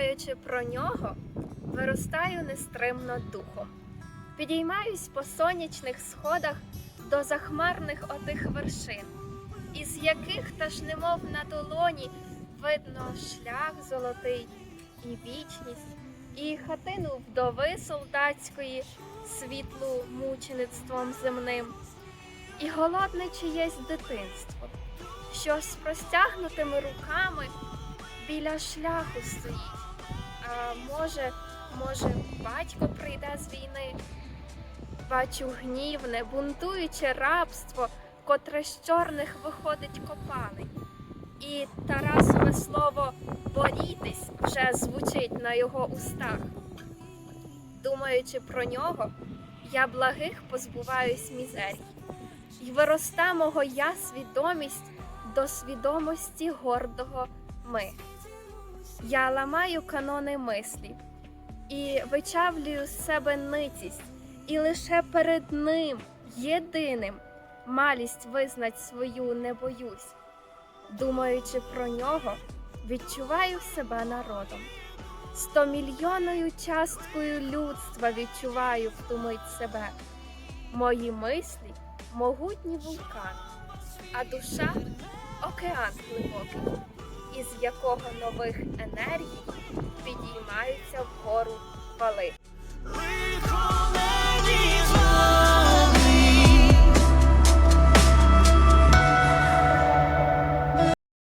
Думаючи про нього, виростаю нестримно духом. Підіймаюсь по сонячних сходах до захмарних отих вершин, із яких та ж немов на долоні видно шлях золотий і вічність, і хатину вдови солдатської, світлу мучеництвом земним, і голодне чиєсь дитинство, що з простягнутими руками біля шляху стоїть. Може, може, батько прийде з війни. Бачу гнівне, бунтуюче рабство, котре з чорних виходить копалень. І Тарасове слово борітесь вже звучить на його устах. Думаючи про нього, я благих позбуваюсь мізерій. І вироста мого я свідомість до свідомості гордого ми. Я ламаю канони мислі і вичавлюю з себе ницість, і лише перед ним, єдиним, малість визнать свою не боюсь. Думаючи про нього, відчуваю себе народом. Стомільйонною часткою людства відчуваю в ту мить себе. Мої мислі могутні вулкани, а душа океан глибокий із якого нових енергій підіймаються вгору вали.